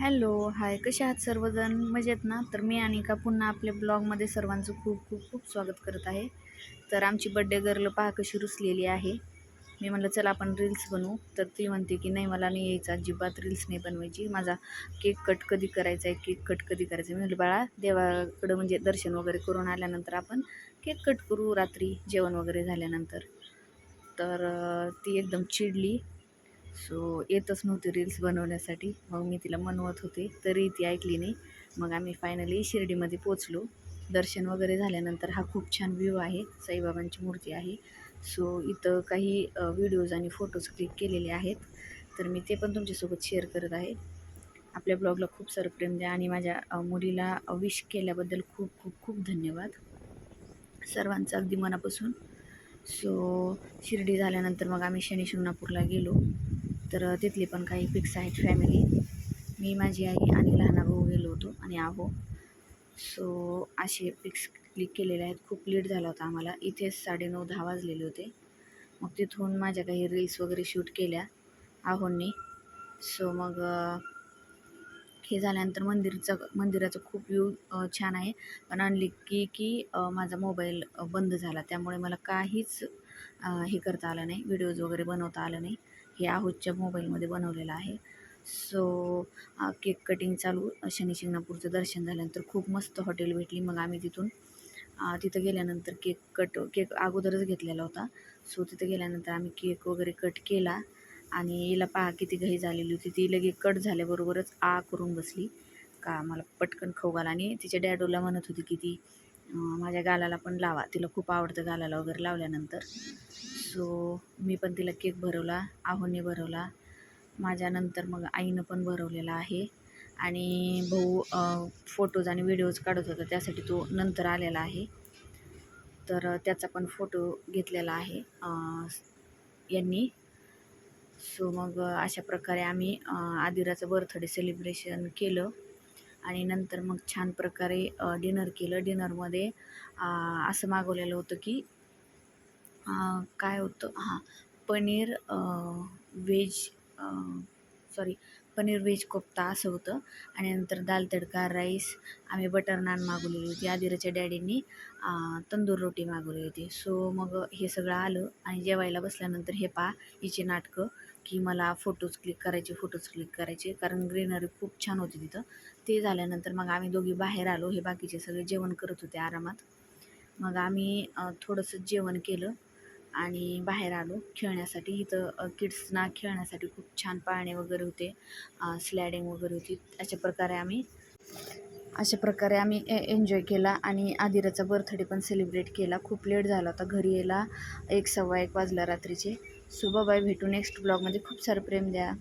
Hello hi. कसे आहात सर्वजण? मजेत ना? तर मी अनिका पुन्हा आपल्या ब्लॉगमध्ये सर्वांचं खूप खूप खूप स्वागत करत आहे. तर आमची बड्डे गर्ल पहा कशी रुसलेली आहे. मी म्हणलं चला आपण रील्स बनवू. तर ती म्हणते की नाही मला नाही यायचं. अजिबात रील्स नाही बनवायची. माझा केक कट कधी करायचा आहे केक कट कधी करायचा आहे मी बाळा देवाकडं म्हणजे दर्शन वगैरे करून आल्यानंतर आपण केक कट करू. रात्री जेवण वगैरे झाल्यानंतर. तर ती एकदम चिडली. सो येतच नव्हती रील्स बनवण्यासाठी. मग मी तिला म्हणवत होते तरी ती ऐकली नाही. मग आम्ही फायनली शिर्डीमध्ये पोचलो दर्शन वगैरे झाल्यानंतर हा खूप छान व्ह्यू आहे. साईबाबांची मूर्ती आहे. सो इथं काही व्हिडिओज आणि फोटोज क्लिक केलेले आहेत. तर मी ते पण तुमच्यासोबत शेअर करत आहे. आपल्या ब्लॉगला खूप सारं प्रेम द्या आणि माझ्या मुलीला विश केल्याबद्दल खूप खूप खूप धन्यवाद. सर्वांचं अगदी मनापासून. सो शिर्डी झाल्यानंतर मग आम्ही शनी शिंगणापूरला गेलो. तर तिथली पण काही पिक्स आहेत फॅमिली मी माझी आई आणि लहान भाऊ गेलो होतो आणि आहो. सो असे पिक्स क्लिक केलेले आहेत. खूप लेट झाला होता आम्हाला. इथेच साडेनऊ दहा वाजलेले होते. मग तिथून माझ्या काही रील्स वगैरे शूट केल्या आहोंनी. सो मग हे झाल्यानंतर मंदिरचं मंदिराचं खूप व्ह्यू छान आहे. पण आणली की की माझा मोबाईल बंद झाला. त्यामुळे मला काहीच हे करता आलं नाही. व्हिडिओज वगैरे बनवता आलं नाही. हे आहोतच्या मोबाईलमध्ये बनवलेलं आहे. सो केक कटिंग चालू. शनी शिंगणापूरचं दर्शन झाल्यानंतर खूप मस्त हॉटेल भेटली. मग आम्ही तिथून तिथं गेल्यानंतर केक कट केक अगोदरच घेतलेला होता. सो तिथं गेल्यानंतर आम्ही केक वगैरे कट केला. आणि हिला पहा किती घाई झालेली होती. ती लगे कट झाल्याबरोबरच आ करून बसली. का मला पटकन खाऊ घाला. आणि तिच्या डॅडोला म्हणत होती की ती माझ्या गालाला पण लावा. तिला खूप आवडतं गालाला वगैरे लावल्यानंतर. सो मी पण तिला केक भरवला आहोने भरवला. माझ्यानंतर मग आईनं पण भरवलेला आहे. आणि भाऊ फोटोज आणि व्हिडिओज काढत होता त्यासाठी तो नंतर आलेला आहे. तर त्याचा पण फोटो घेतलेला आहे यांनी. सो मग अशा प्रकारे आम्ही आदिराचं बर्थडे सेलिब्रेशन केलं. आणि नंतर मग छान प्रकारे डिनर केलं. डिनरमध्ये असं मागवलेलं होतं की काय होतं? हां paneer veg sorry paneer veg kofta असं होतं. आणि नंतर दाल तडका राईस आम्ही बटर नान मागवलेली होती. आदिराच्या डॅडींनी तंदूर रोटी मागवली होती. सो मग हे सगळं आलं आणि जेवायला बसल्यानंतर हे पा हिची नाटकं की मला फोटोज क्लिक करायचे फोटोज क्लिक करायचे. कारण ग्रीनरी खूप छान होती तिथं. ते झाल्यानंतर मग आम्ही दोघी बाहेर आलो. हे बाकीचे सगळे जेवण करत होते आरामात. मग आम्ही थोडंसं जेवण केलं. आणि बाहेर आलो खेळण्यासाठी. इथं किड्सना खेळण्यासाठी खूप छान पाळणे वगैरे होते. स्लॅडिंग वगैरे होती. अशा प्रकारे आम्ही अशा प्रकारे आम्ही ए एन्जॉय केला आणि आदिराचा बर्थडे पण सेलिब्रेट केला. खूप लेट झाला होता घरी यायला. एक सव्वा एक वाजला रात्रीचे. सो बाय भेटू नेक्स्ट ब्लॉगमध्ये खूप सारं प्रेम द्या.